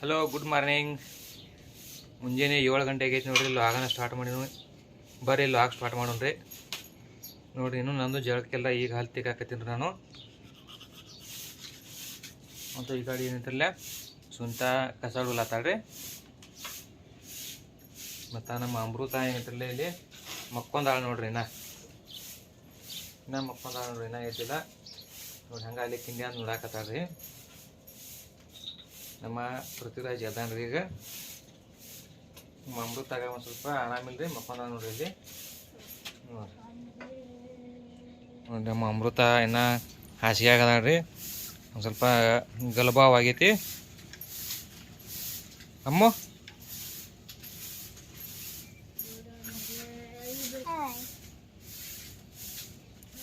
Hello good morning ಮುಂಜಾನೆ ಏಳು ಗಂಟೆಗೆ ಐತೆ ನೋಡ್ರಿ ಲಾಗನ ಸ್ಟಾರ್ಟ್ ಮಾಡಿದ್ವಿ. ಬರ್ರಿ ಲಾಗ್ ಸ್ಟಾರ್ಟ್ ಮಾಡೋಣ್ರಿ ನೋಡ್ರಿ, ಇನ್ನೂ ನಂದು ಜಳಕ್ಕೆಲ್ಲ ಈಗ ಹಾಲು ತೆಗಾಕತ್ತೀನಿ ರೀ ನಾನು. ಮತ್ತು ಈ ಗಾಡಿ ಏನಂತಿರಲ್ಲ? ಸುಂಟ ಕಸಾಡುಲಾತಾಳ್ರಿ ಮತ್ತು ನಮ್ಮ ಅಮೃತ ಏನಂತಿರಲ್ಲ ಇಲ್ಲಿ? ಮಕ್ಕೊಂದಾಳ ನೋಡ್ರಿ ಇನ್ನ. ಇನ್ನ ಮಕ್ಕೊಂದಾಳ ನೋಡ್ರಿ, ಇನ್ನ ಎದ್ದಿಲ್ಲ ನೋಡಿ ಹಂಗೆ ಅಲ್ಲಿ ಕಿಂಡಿ ಅಂತ ನೋಡಾಕತ್ತಾಳ್ರಿ. ನಮ್ಮ ಪೃಥ್ವಿರಾಜ್ ಅದಾನ್ರಿ ಈಗ. ನಮ್ಮ ಅಮೃತಾಗ ಒಂದು ಸ್ವಲ್ಪ ಆರಾಮಿಲ್ರಿ ಮಕ್ಕೊಂದ ನೋಡ್ರಿ ಇಲ್ಲಿ. ನೋಡ್ರಿ. ನಮ್ಮ ಅಮೃತ ಇನ್ನ ಹಾಸಿಗೆ ಆಗದಾಳ್ರಿ ಒಂದು ಸ್ವಲ್ಪ ಗಲಭಾವಾಗೈತಿ ಅಮ್ಮು?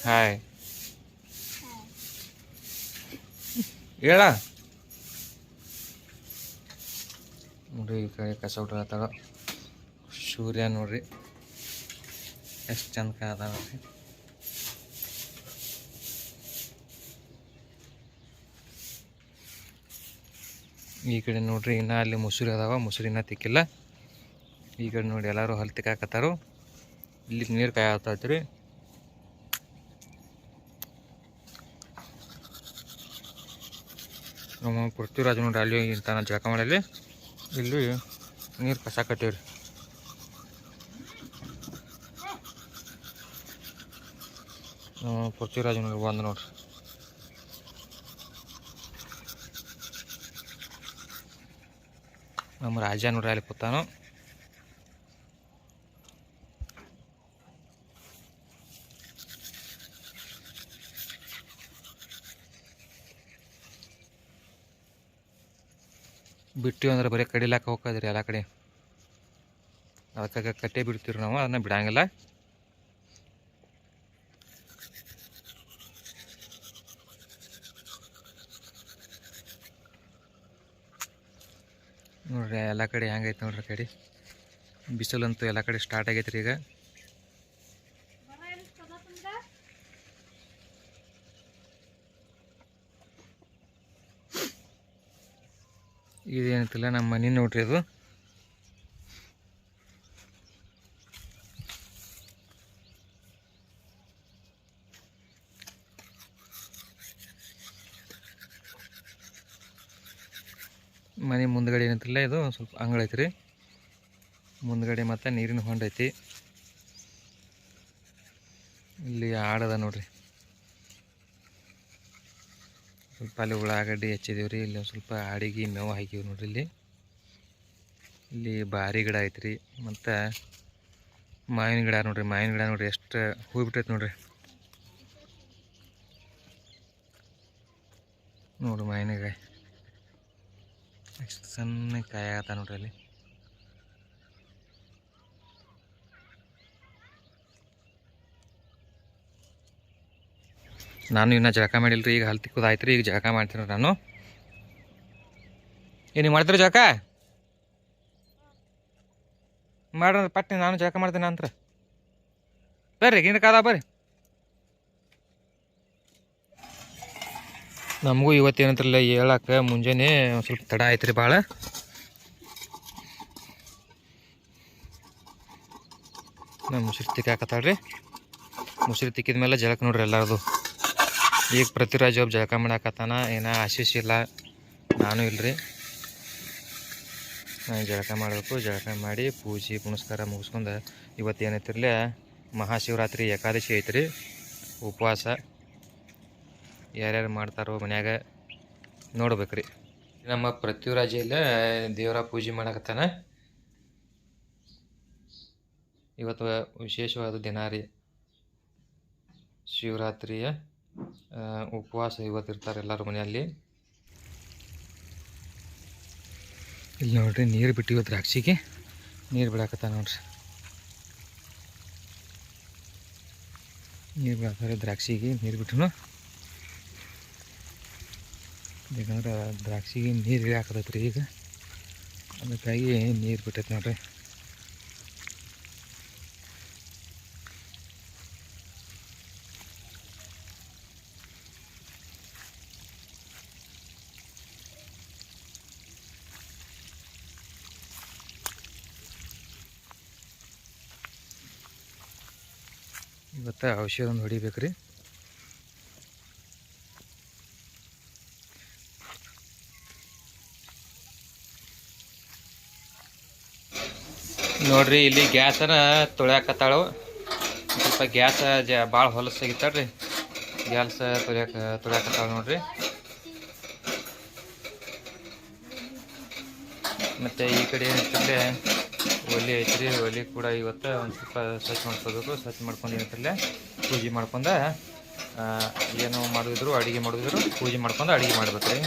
ಹಾಯ್ ಹೇಳ. ನೋಡ್ರಿ ಈ ಕಡೆ ಕಸ ಹುಡುಗತ್ತಾಳ ಸೂರ್ಯ ನೋಡ್ರಿ. ಎಷ್ಟು ಚಂದ ಕಾದ ನೋಡ್ರಿ. ಈ ಕಡೆ ನೋಡ್ರಿ ಇನ್ನ ಅಲ್ಲಿ ಮುಸುರಿ ಅದಾವ, ಮುಸುರಿ ಇನ್ನ ತಿಕ್ಕಿಲ್ಲ. ಈ ಕಡೆ ನೋಡಿ ಎಲ್ಲರೂ ಹಲ್ ತಿಕ್ಕಾಕತ್ತಾರು. ಇಲ್ಲಿ ನೀರು ಕಾಯತ್ತೈತ್ರಿ ನಮ್ಮ ಪೃಥ್ವಿರಾಜ್ ನೋಡ್ರಿ ಅಲ್ಲಿ ಇಂತಾನ ಜಳಕ ಮಾಡಲ್ಲಿ. ಇಲ್ಲಿ ನೀರು ಕಸಾಕತ್ತೀವಿ ರೀ ನೋಡ್ರಿ ಬಂದು ನೋಡ್ರಿ. ನಮ್ಮ ರಾಜ ನೋಡ್ರಿ ಅಲ್ಲಿ ಕೂತಾನು. ಬಿಟ್ಟಿವಿ ಅಂದ್ರೆ ಬರೀ ಕಡಿಲಾಕ ಹೋಗೋದ್ರಿ ಎಲ್ಲ ಕಡೆ. ಅದಕ್ಕೆ ಕಟ್ಟೆ ಬಿಡ್ತೀವಿ ನಾವು, ಅದನ್ನ ಬಿಡಂಗಿಲ್ಲ. ನೋಡ್ರಿ ಎಲ್ಲ ಕಡೆ ಹೆಂಗೈತೆ ನೋಡ್ರಿ ಕಡೆ. ಬಿಸಿಲಂತೂ ಎಲ್ಲ ಕಡೆ ಸ್ಟಾರ್ಟ್ ಆಗೈತ್ರಿ ಈಗ. ಇದೇನಂತಿಲ್ಲ, ನಮ್ಮ ಮನೆ ನೋಡ್ರಿ ಅದು. ಮನೆ ಮುಂದ್ಗಡೆ ಏನಂತಿಲ್ಲ, ಇದು ಸ್ವಲ್ಪ ಅಂಗಳ ಐತ್ರಿ ಮುಂದ್ಗಡೆ ಮತ್ತೆ ನೀರಿನ ಹೊಂಡೈತಿ ಇಲ್ಲಿ ಆಡದ ನೋಡ್ರಿ. ಸ್ವಲ್ಪ ಅಲ್ಲಿ ಉಳ್ಳಾಗಡ್ಡಿ ಹಚ್ಚಿದೀವಿ ರೀ, ಇಲ್ಲಿ ಸ್ವಲ್ಪ ಆಡಿಗೆ ಮೇವು ಹಾಕಿವಿ ನೋಡ್ರಿ ಇಲ್ಲಿ. ಇಲ್ಲಿ ಬಾರಿ ಗಿಡ ಐತ್ರಿ ಮತ್ತು ಮಾವಿನ ಗಿಡ ನೋಡ್ರಿ, ಮಾವಿನ ಗಿಡ ನೋಡ್ರಿ, ಎಷ್ಟು ಹೂ ಬಿಟ್ಟೈತೆ ನೋಡ್ರಿ ನೋಡ್ರಿ ಗಿಡ. ಎಷ್ಟು ಸಣ್ಣ ಕಾಯಿ ಆಗತ್ತ ನೋಡ್ರಿ ಅಲ್ಲಿ. ನಾನು ಇನ್ನೂ ಜಳಕ ಮಾಡಿಲ್ರಿ, ಈಗ ಹಲ್ ಕುದಾಯ್ತು ರೀ ಈಗ ಜಳಕ ಮಾಡ್ತೀನಿ ನಾನು. ಏನು ನೀವು ಮಾಡ್ತೀರಿ ಜಳಕ? ಮಾಡ್ರಿ ಪಟ್ಟಿ, ನಾನು ಜಳಕ ಮಾಡ್ತೀನಿ ಅಂತ ಬರ್ರಿ, ಹಿಂದೆ ಕಾದ, ಬರ್ರಿ. ನಮಗೂ ಇವತ್ತೇನಂತ್ರಲ್ಲ ಹೇಳಕ್ಕೆ ಮುಂಜಾನೆ ಸ್ವಲ್ಪ ತಡ ಆಯ್ತು ರೀ ಭಾಳ ನಮ್ಮ ಮುಸ್ರಿ ತಿಕ್ಕಾಕತ್ತಾಳ್ರಿ. ಮುಸ್ರಿ ತಿಕ್ಕಿದ ಮೇಲೆ ಜಳಕ ನೋಡ್ರಿ ಎಲ್ಲರದು. ಈಗ ಪೃಥ್ವಿರಾಜ್ ಒಬ್ಬ ಜಳಕ ಮಾಡಾಕತ್ತಾನ. ಏನ ಆಶೀಸ್ ಇಲ್ಲ. ನಾನು ಇಲ್ರಿ. ಜಳಕ ಮಾಡಬೇಕು. ಜಳಕ ಮಾಡಿ ಪೂಜೆ ಪುನಸ್ಕಾರ ಮುಗಿಸ್ಕೊಂಡು ಇವತ್ತು ಏನೈತಿರ್ಲೆ, ಮಹಾಶಿವರಾತ್ರಿ ಏಕಾದಶಿ ಐತ್ರಿ. ಉಪವಾಸ. ಯಾರ್ಯಾರು ಮಾಡ್ತಾರೋ ಮನ್ಯಾಗ ನೋಡ್ಬೇಕ್ರಿ. ನಮ್ಮ ಪೃಥ್ವಿರಾಜ ಇಲ್ಲ ದೇವರ ಪೂಜೆ ಮಾಡಕತ್ತಾನ. ಇವತ್ತು ವಿಶೇಷವಾದ ದಿನ ರೀ. ಶಿವರಾತ್ರಿಯ ಉಪವಾಸ ಇವತ್ತಿರ್ತಾರೆ ಎಲ್ಲರೂ ಮನೆಯಲ್ಲಿ. ಇಲ್ಲಿ ನೋಡ್ರಿ, ನೀರು ಬಿಟ್ಟಿವ ದ್ರಾಕ್ಷಿಗೆ. ನೀರು ಬಿಡಾಕತ್ತ ನೋಡ್ರಿ. ನೀರು ಬಿಡಾತಾರೆ ದ್ರಾಕ್ಷಿಗೆ, ನೀರು ಬಿಟ್ಟು ಯಾಕಂದ್ರೆ ದ್ರಾಕ್ಷಿಗೆ ನೀರು ಹಾಕತೈತ್ರಿ ಈಗ. ಅದಕ್ಕಾಗಿ ನೀರು ಬಿಟ್ಟೈತೆ ನೋಡ್ರಿ. ಇವತ್ತು ಔಷಧ ಹೊಡಿಬೇಕು ರೀ ನೋಡ್ರಿ, ಇಲ್ಲಿ ಗ್ಯಾಸನ ತೊಳ್ಯಾಕತ್ತಾಳು. ಸ್ವಲ್ಪ ಗ್ಯಾಸ ಜ ಭಾಳ ಹೊಲಸಾಗಿತ್ತಾಳ್ರಿ ಗ್ಯಾಸ್ ತೊಳ್ಯಾಕ, ತೊಳ್ಯಾಕತ್ತಾಳು ನೋಡ್ರಿ. ಮತ್ತು ಈ ಕಡೆ ಏನಂತಂದರೆ ಒಲೆ ಐತ್ರಿ, ಒಲೆ ಕೂಡ ಇವತ್ತು ಒಂದು ಸ್ವಲ್ಪ ಸ್ವಚ್ಛ ಮಾಡ್ಕೋಬೇಕು. ಸ್ವಚ್ಛ ಮಾಡ್ಕೊಂಡು ಏನಂತಲ್ಲೇ ಪೂಜೆ ಮಾಡ್ಕೊಂಡ ಏನು ಮಾಡಿದ್ರು, ಅಡುಗೆ ಮಾಡಿದ್ರು, ಪೂಜೆ ಮಾಡ್ಕೊಂಡು ಅಡುಗೆ ಮಾಡ್ಬೇಕು ರೀ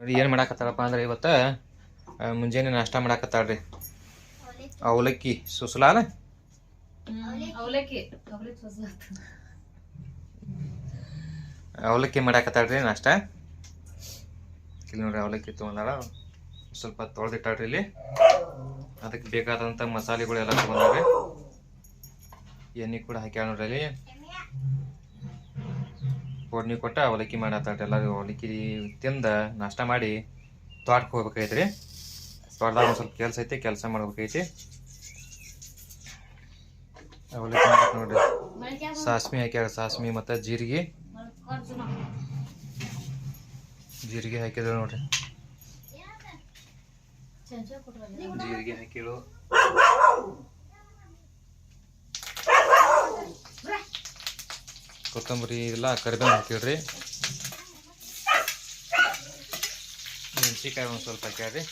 ನೋಡಿ ಏನು ಮಾಡಾಕತ್ತಾಳಪ್ಪ ಅಂದ್ರೆ ಇವತ್ತು ಮುಂಜಾನೆ ನಾಷ್ಟ ಮಾಡಾಕತ್ತಾಳ್ರಿ ಅವಲಕ್ಕಿ ಸುಸಲಾಲ ಅವಲಕ್ಕಿ. ಅವಲಕ್ಕಿ ಮಾಡಾಕತ್ತಾಳ್ರಿ ನಾಷ್ಟ ಇಲ್ಲಿ ನೋಡ್ರಿ ಅವಲಕ್ಕಿ ತೊಗೊಂಡಾಳ ಸ್ವಲ್ಪ ತೊಳೆದಿಟ್ಟಾಳ್ರಿ ಇಲ್ಲಿ. ಅದಕ್ಕೆ ಬೇಕಾದಂಥ ಮಸಾಲೆಗಳೆಲ್ಲ ತೊಗೊಂಡ್ರಿ ಎಣ್ಣೆ ಕೂಡ ಹಾಕ್ಯಾಳ ನೋಡ್ರಿ ಅಲ್ಲಿ. ಫೋಡ್ನಿ ಕೊಟ್ಟ ಅವಲಕ್ಕಿ ಮಾಡತ್ತಾಳ್ರಿ ಎಲ್ಲರೂ. ಅವಲಕ್ಕಿ ತಿಂದ ನಾಷ್ಟ ಮಾಡಿ ತೋಟಕ್ಕೆ ಹೋಗ್ಬೇಕಾಯ್ತ್ರಿ. ತೋಟದಾಗ ಒಂದು ಸ್ವಲ್ಪ ಕೆಲಸ ಐತಿ, ಕೆಲಸ ಮಾಡ್ಬೇಕೈತಿ ಅವಲಕ್ಕಿ ನೋಡ್ರಿ. ಸಾಸ್ಮಿ ಹಾಕ್ಯಾಳ ಸಾಸ್ಮಿ ಮತ್ತು ಜೀರಿಗೆ. ಜೀರಿಗೆ ಹಾಕಿದ್ರು ನೋಡ್ರಿ. ಜೀರಿಗೆ ಹಾಕಿಳು ಕೊತ್ತಂಬರಿ ಎಲ್ಲ ಕರಿಬೇವು ಹಾಕಿಳ್ರಿ ಮೆಣಸಿಕಾಯಿ ಒಂದು ಸ್ವಲ್ಪ ಹಾಕ್ಯಾಡ್ರಿ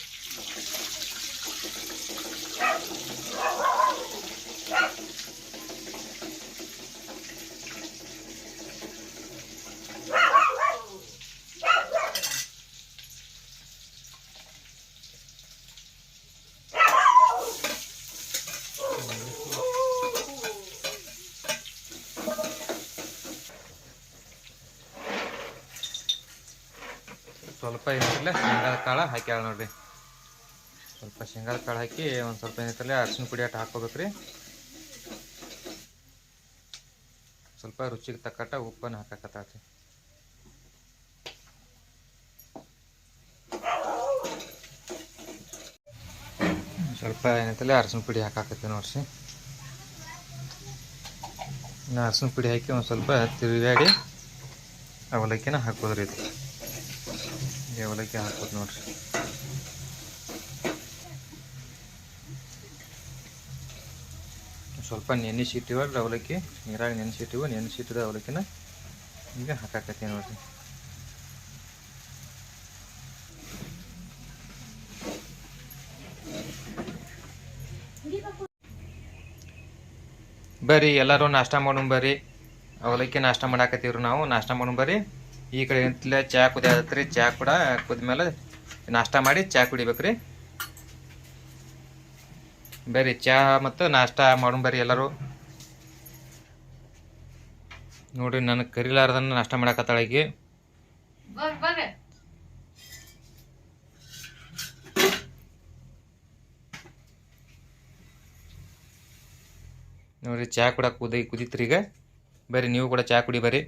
ಸ್ವಲ್ಪ ಏನೈತಲ್ಲ ಶೇಂಗಾದ ಕಾಳು ಹಾಕ್ಯಾಳ ನೋಡ್ರಿ. ಸ್ವಲ್ಪ ಶೇಂಗಾದ ಕಾಳು ಹಾಕಿ ಒಂದು ಸ್ವಲ್ಪ ಏನೈತಲ್ಲ ಅರ್ಶಿನ ಪುಡಿ ಅಟ್ಟು ಹಾಕ್ಕೋಬೇಕ್ರಿ ಸ್ವಲ್ಪ ರುಚಿಗೆ ತಕ್ಕಟ್ಟ ಉಪ್ಪನ್ನು ಹಾಕಕತ್ತಿ ಸ್ವಲ್ಪ ಏನೈತಲ್ಲ ಅರ್ಶಿನ ಪುಡಿ ಹಾಕಾಕತ್ತೀವಿ ನೋಡ್ರಿ. ಇನ್ನು ಅರ್ಶಿನ ಪುಡಿ ಹಾಕಿ ಒಂದು ಸ್ವಲ್ಪ ತಿರುಗಾಡಿ ಅವಲಕ್ಕಿನ ಹಾಕೋದ್ರಿ ಇದು. ಈ ಅವಲಕ್ಕಿ ಹಾಕೋದು ನೋಡ್ರಿ. ಸ್ವಲ್ಪ ನೆನೆಸಿಟ್ಟಿವಲ್ರಿ ಅವಲಕ್ಕಿ? ನೀರಾಗ ನೆನೆಸಿಟ್ಟಿವ, ನೆನೆಸಿಟ್ಟಿದ ಅವಲಕ್ಕಿನ ಈಗ ಹಾಕಾಕತ್ತೀನಿ ನೋಡ್ರಿ. ಬರ್ರಿ, ಎಲ್ಲರೂ ನಾಷ್ಟ ಮಾಡೋಣ ಬರ್ರಿ. ಅವಲಕ್ಕಿ ನಾಷ್ಟ ಮಾಡಾಕತ್ತೀವ್ರಿ ನಾವು. ನಾಷ್ಟ ಮಾಡೋಣ ಬರ್ರಿ. ಈ ಕಡೆ ಎಂತಲೇ ಚಹಾ ಕುದಿಯತ್ರಿ ಚಹಾ ಕೂಡ ಕುದ್ಮೇಲೆ ನಾಷ್ಟ ಮಾಡಿ ಚಾ ಕುಡಿಬೇಕ್ರಿ. ಬರ್ರಿ ಚಹಾ ಮತ್ತು ನಾಷ್ಟ ಮಾಡೋಣ ಬರ್ರಿ ಎಲ್ಲರೂ. ನೋಡ್ರಿ ನನಗೆ ಕರಿಲಾರ್ದನ್ನ ನಾಷ್ಟ ಮಾಡಕತ್ತಾಳೆ ಈಗ. ಬರ್ ಬರ್ರಿ. ನೋಡ್ರಿ ಚಾ ಕೂಡ ಕುದಿ ಕುದೀತ್ರಿ ಈಗ. ಬರ್ರಿ ನೀವು ಕೂಡ ಚಹಾ ಕುಡಿ ಬರ್ರಿ.